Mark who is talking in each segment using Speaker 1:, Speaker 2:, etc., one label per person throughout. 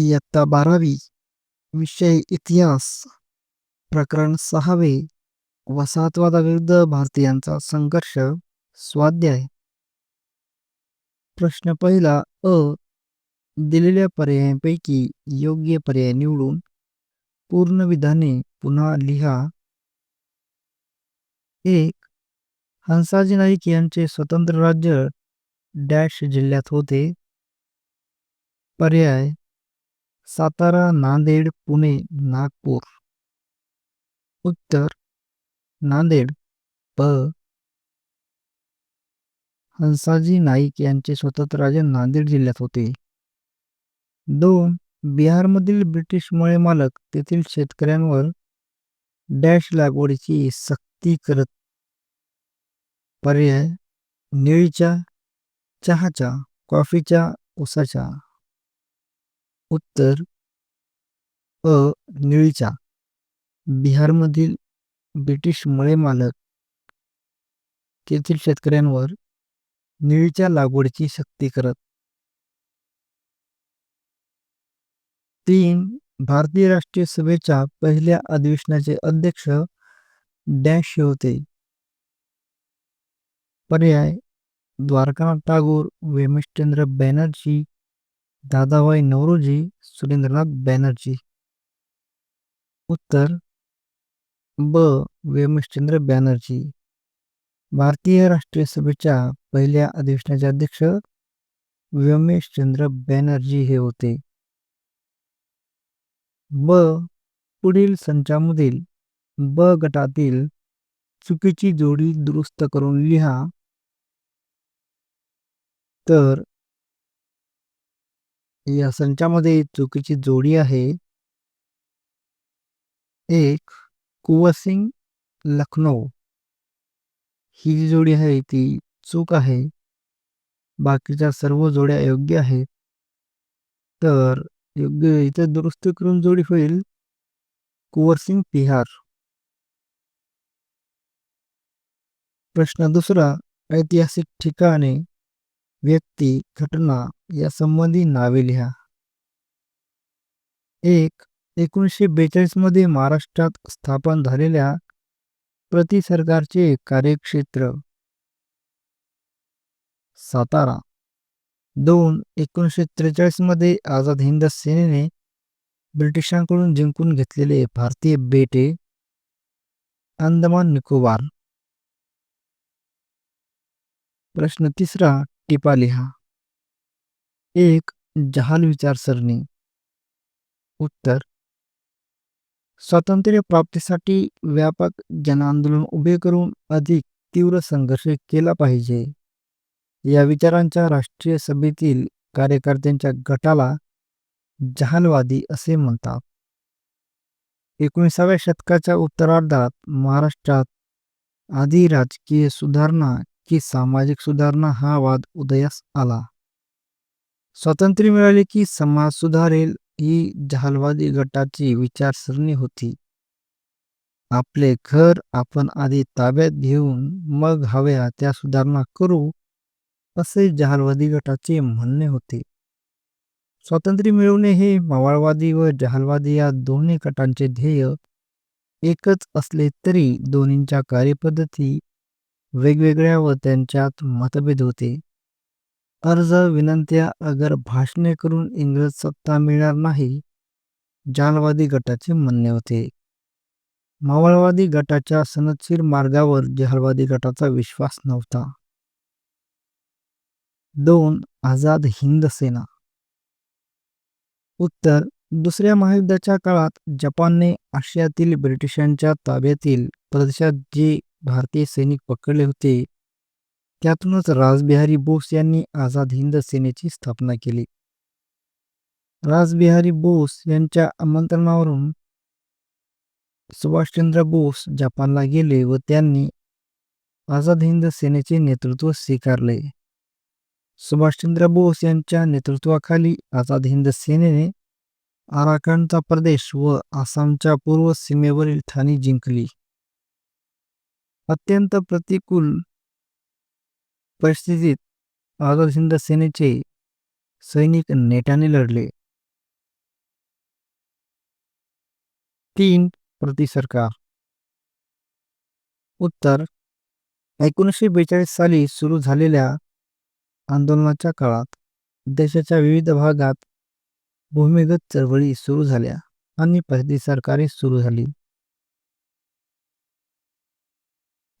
Speaker 1: इयत्ता बारावी. विषय इतिहास. प्रकरण सहावे. वसाहतवादाविरुद्ध भारतीयांचा संघर्ष. स्वाध्याय. प्रश्न पहिला अ. दिलेल्या पर्यायांपैकी योग्य पर्याय निवडून पूर्ण विधाने पुन्हा लिहा. एक. हंसाजी नाईक यांचे स्वतंत्र राज्य डॅश जिल्ह्यात होते. पर्याय. सातारा नांदेड पुणे नागपूर. उत्तर नांदेड. प. हंसाजी नाईक यांचे स्वतंत्र राज्य नांदेड जिल्ह्यात होते. दोन. बिहारमधील ब्रिटिश मळे मालक तेथील शेतकऱ्यांवर डॅश लागवडीची सक्ती करत पर्याय निळीच्या चहाच्या कॉफीच्या उसाच्या उत्तर अ निळीच्या बिहारमधील ब्रिटिश मळे मालक तेथील शेतकऱ्यांवर निळीच्या लागवडीची सक्ती करत. तीन भारतीय राष्ट्रीय सभेच्या पहिल्या अधिवेशनाचे अध्यक्ष डॅश होते. पर्याय द्वारकानाथ टागोर वेमेशचंद्र बॅनर्जी दादाभाई नौरोजी सुरेंद्रनाथ बॅनर्जी. उत्तर ब. व्यमेशचंद्र बॅनर्जी. भारतीय राष्ट्रीय सभेच्या पहिल्या अधिवेशनाचे अध्यक्ष व्योमेशचंद्र बॅनर्जी हे होते. ब. पुढील संचामधील ब गटातील चुकीची जोडी दुरुस्त करून लिहा. तर या संचामध्ये चुकीची जोडी आहे. एक कुवसिंग लखनौ. ही जी जोडी आहे ती चूक आहे. बाकीच्या सर्व जोड्या योग्य आहेत. तर योग्य इथे दुरुस्त करून जोडी होईल. कुवरसिंग बिहार प्रश्न दुसरा ऐतिहासिक ठिकाणे. व्यक्ती घटना या संबंधी नावे लिहा. एक एकोणीसशे बेचाळीसमध्ये महाराष्ट्रात स्थापन झालेल्या प्रति सरकारचे कार्यक्षेत्र. सातारा. दोन एकोणीसशे त्रेचाळीसमध्ये आझाद हिंद सेनेने ब्रिटिशांकडून जिंकून घेतलेले भारतीय बेटे अंदमान निकोबार. प्रश्न तिसरा टिपा लिहा एक जहाल विचारसरणी. उत्तर स्वातंत्र्य प्राप्तीसाठी व्यापक जनआंदोलन उभे करून अधिक तीव्र संघर्ष केला पाहिजे. या विचारांच्या राष्ट्रीय सभेतील कार्यकर्त्यांच्या गटाला जहालवादी असे म्हणतात. एकोणीसाव्या शतकाच्या उत्तरार्धात महाराष्ट्रात आधी राजकीय सुधारणा की सामाजिक सुधारणा हा वाद उदयास आला. स्वातंत्र्य मिळाले की समाज सुधारेल ही जहालवादी गटाची विचारसरणी होती. आपले घर आपण आधी ताब्यात घेऊन मग हव्या त्या सुधारणा करू असे जहालवादी गटाचे म्हणणे होते. स्वातंत्र्य मिळवणे हे मावळवादी व जहालवादी या दोन्ही गटांचे ध्येय एकच असले तरी दोन्हींच्या कार्यपद्धती वेगवेगळ्या व त्यांच्यात मतभेद होते. अर्ज विनंत्या अगर भाषणे करून इंग्रज सत्ता मिळणार नाही जालवादी गटाचे म्हणणे होते. मावळवादी गटाच्या सनदशीर मार्गावर जहालवादी गटाचा विश्वास नव्हता. दोन आझाद हिंद सेना. उत्तर दुसऱ्या महायुद्धाच्या काळात जपानने आशियातील ब्रिटिशांच्या ताब्यातील प्रदेशात जे भारतीय सैनिक पकडले होते. त्यातूनच राजबिहारी बोस यांनी आझाद हिंद सेनेची स्थापना केली. राजबिहारी बोस यांच्या आमंत्रणावरून सुभाषचंद्र बोस जपानला गेले व त्यांनी आझाद हिंद सेनेचे नेतृत्व स्वीकारले. सुभाषचंद्र बोस यांच्या नेतृत्वाखाली आझाद हिंद सेनेने आराखंडचा प्रदेश व आसामच्या पूर्व सीमेवरील ठाणी जिंकली. अत्यंत प्रतिकूल परिस्थितीत आझाद हिंद सेनेचे सैनिक नेटाने लढले. तीन प्रति सरकार. उत्तर एकोणीसशे बेचाळीस साली सुरू झालेल्या आंदोलनाच्या काळात देशाच्या विविध भागात भूमिगत चळवळी सुरू झाल्या आणि प्रतिसरकारे सुरू झाली.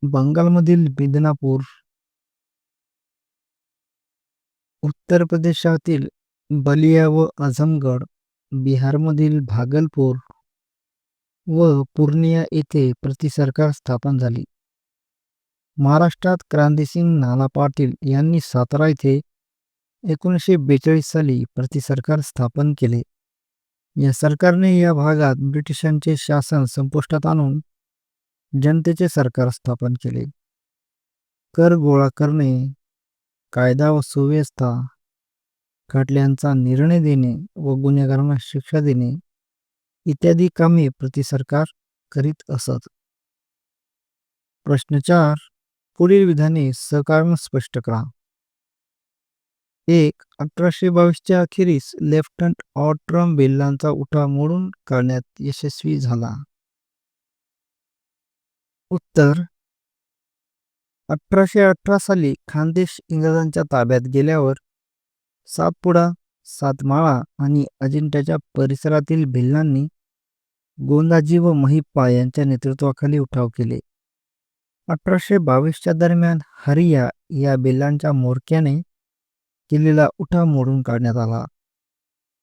Speaker 1: बंगालमधील मिदनापूर उत्तर प्रदेशातील बलिया व आझमगड बिहारमधील भागलपूर व पूर्णिया येथे प्रतिसरकार स्थापन झाली. महाराष्ट्रात क्रांतीसिंग नाना पाटील यांनी सातारा येथे एकोणीसशे बेचाळीस साली प्रतिसरकार स्थापन केले. या सरकारने या भागात ब्रिटिशांचे शासन संपुष्टात आणून जनतेचे सरकार स्थापन केले. कर गोळा करणे कायदा व सुव्यवस्था खटल्यांचा निर्णय देणे व गुन्हेगारांना शिक्षा देणे इत्यादी कामे प्रति सरकार करीत असत. प्रश्न चार पुढील विधाने सहकारण स्पष्ट करा. एक अठराशे बावीसच्या अखेरीस लेफ्टनंट ऑट्रम बेल्लांचा उठाव मोडून काढण्यात यशस्वी झाला. उत्तर. अठराशे अठरा साली खानदेश इंग्रजांच्या ताब्यात गेल्यावर सातपुडा सातमाळा आणि अजिंठ्याच्या परिसरातील भिल्लांनी गोंदाजी व महिप्पा यांच्या नेतृत्वाखाली उठाव केले. अठराशे बावीसच्या दरम्यान हरिया या बेल्लांच्या मोरक्याने केलेला उठाव मोडून काढण्यात आला.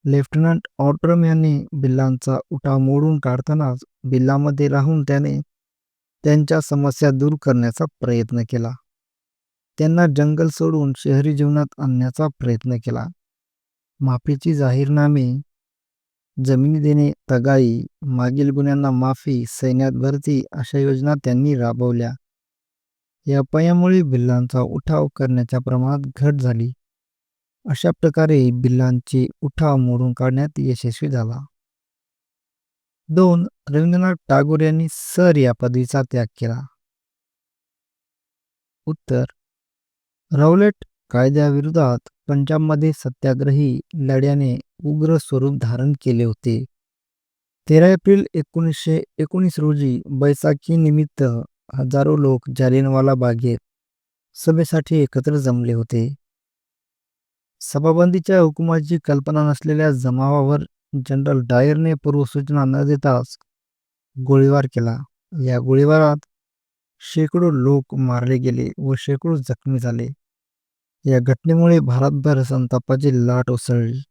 Speaker 1: लेफ्टनंट ऑट्रम यांनी बिल्लांचा उठाव मोडून काढतानाच बिल्लामध्ये राहून त्याने त्यांच्या समस्या दूर करण्याचा प्रयत्न केला. त्यांना जंगल सोडून शहरी जीवनात आणण्याचा प्रयत्न केला. माफीची जाहीरनामे जमिनी देणे तगाई मागील गुन्ह्यांना माफी सैन्यात भरती अशा योजना त्यांनी राबवल्या. या अपयामुळे बिल्लांचा उठाव करण्याच्या प्रमाणात घट झाली. अशा प्रकारे बिल्लांचे उठाव मोडून काढण्यात यशस्वी झाला. दोन रवींद्रनाथ टागोर यांनी सर या पदवीचा त्याग केला. उत्तर. रौलेट कायद्याविरोधात पंजाबमध्ये सत्याग्रही लढ्याने उग्र स्वरूप धारण केले होते. तेरा एप्रिल एकोणीसशे एकोणीस रोजी बैसाखी निमित्त हजारो लोक जालियनवाला बागेत सभेसाठी एकत्र जमले होते. सभाबंदीच्या हुकुमाची कल्पना नसलेल्या जमावावर जनरल डायरने पूर्वसूचना न देताच गोळीबार केला. या गोळीबारात शेकडो लोक मारले गेले व शेकडो जखमी झाले. या घटनेमुळे भारतभर संतापाची लाट उसळली.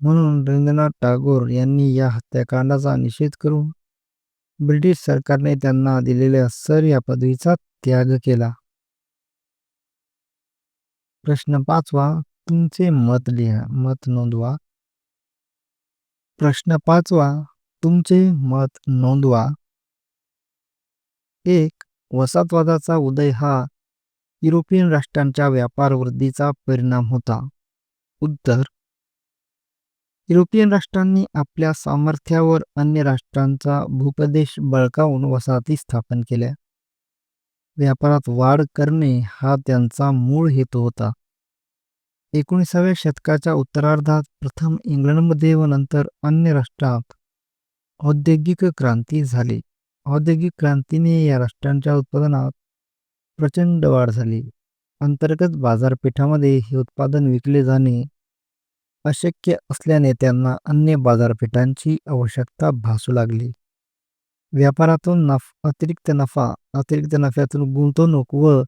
Speaker 1: म्हणून रवींद्रनाथ टागोर यांनी या हत्याकांडाचा निषेध करून ब्रिटिश सरकारने त्यांना दिलेल्या सर या पदवीचा त्याग केला. प्रश्न पाचवा तुमचे मत लिहा मत नोंदवा. प्रश्न पाचवा तुमचे मत नोंदवा. एक वसाहतवादाचा उदय हा युरोपियन राष्ट्रांच्या व्यापार वृद्धीचा परिणाम होता. उत्तर युरोपियन राष्ट्रांनी आपल्या सामर्थ्यावर अन्य राष्ट्रांचा भूप्रदेश बळकावून वसाहती स्थापन केल्या. व्यापारात वाढ करणे हा त्यांचा मूळ हेतू होता. एकोणीसाव्या शतकाच्या उत्तरार्धात प्रथम इंग्लंडमध्ये व नंतर अन्य राष्ट्रात औद्योगिक क्रांती झाली. औद्योगिक क्रांतीने या राष्ट्रांच्या उत्पादनात प्रचंड वाढ झाली. अंतर्गत बाजारपेठामध्ये हे उत्पादन विकले जाणे अशक्य असल्याने त्यांना अन्य बाजारपेठांची आवश्यकता भासू लागली. व्यापारातून नफ अतिरिक्त नफा अतिरिक्त नफ्यातून गुंतवणूक व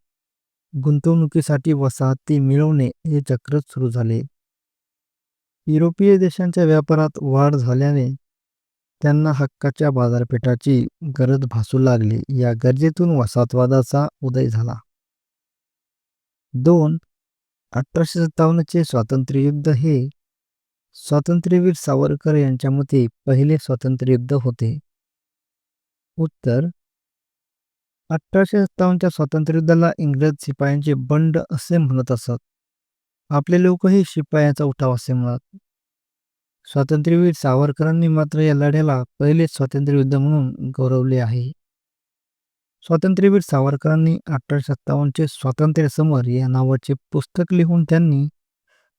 Speaker 1: गुंतवणुकीसाठी वसाहती मिळवणे हे चक्र सुरू झाले. युरोपीय देशांच्या व्यापारात वाढ झाल्याने त्यांना हक्काच्या बाजारपेठाची गरज भासू लागली. या गरजेतून वसाहतवादाचा उदय झाला. दोन अठराशे सत्तावन्नचे स्वातंत्र्य युद्ध हे स्वातंत्र्यवीर सावरकर यांच्या मते पहिले स्वातंत्र्य युद्ध होते. उत्तर अठराशे सत्तावन्नच्या स्वातंत्र्ययुद्धाला इंग्रज शिपायांचे बंड असे म्हणत असत. आपले लोकही शिपायांचा उठाव असे म्हणत. स्वातंत्र्यवीर सावरकरांनी मात्र या लढ्याला पहिले स्वातंत्र्ययुद्ध म्हणून गौरवले आहे. स्वातंत्र्यवीर सावरकरांनी अठराशे सत्तावन्नचे स्वातंत्र्य समर या नावाचे पुस्तक लिहून त्यांनी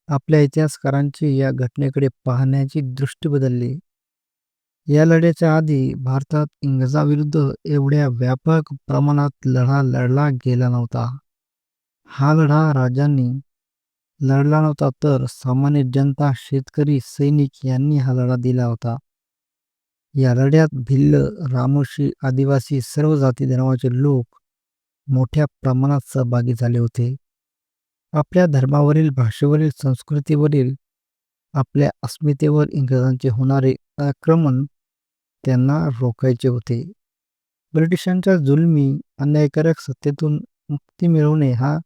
Speaker 1: आपल्या इतिहासकारांची या घटनेकडे पाहण्याची दृष्टी बदलली. या लढ्याच्या आधी भारतात इंग्रजाविरुद्ध एवढ्या व्यापक प्रमाणात लढा लढला गेला नव्हता. हा लढा राजांनी लढला नव्हता तर सामान्य जनता, शेतकरी, सैनिक यांनी हा लढा दिला होता. या लढ्यात भिल्ल, रामोशी, आदिवासी सर्व जाती धर्माचे लोक मोठ्या प्रमाणात सहभागी झाले होते. आपल्या धर्मावरील, भाषेवरील, संस्कृतीवरील, आपल्या अस्मितेवर इंग्रजांचे होणारे आक्रमण त्यांना रोखायचे होते. ब्रिटिशांच्या जुलमी, अन्यायकारक सत्तेतून मुक्ती मिळवणे हा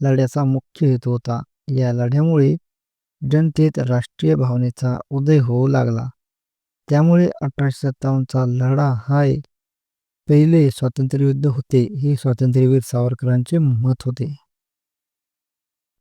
Speaker 1: लढ्याचा मुख्य हेतू होता. या लढ्यामुळे जनतेत राष्ट्रीय भावनेचा उदय होऊ लागला. त्यामुळे अठराशे सत्तावन्नचा लढा हा पहिले स्वातंत्र्ययुद्ध होते, हे स्वातंत्र्यवीर सावरकरांचे मत होते.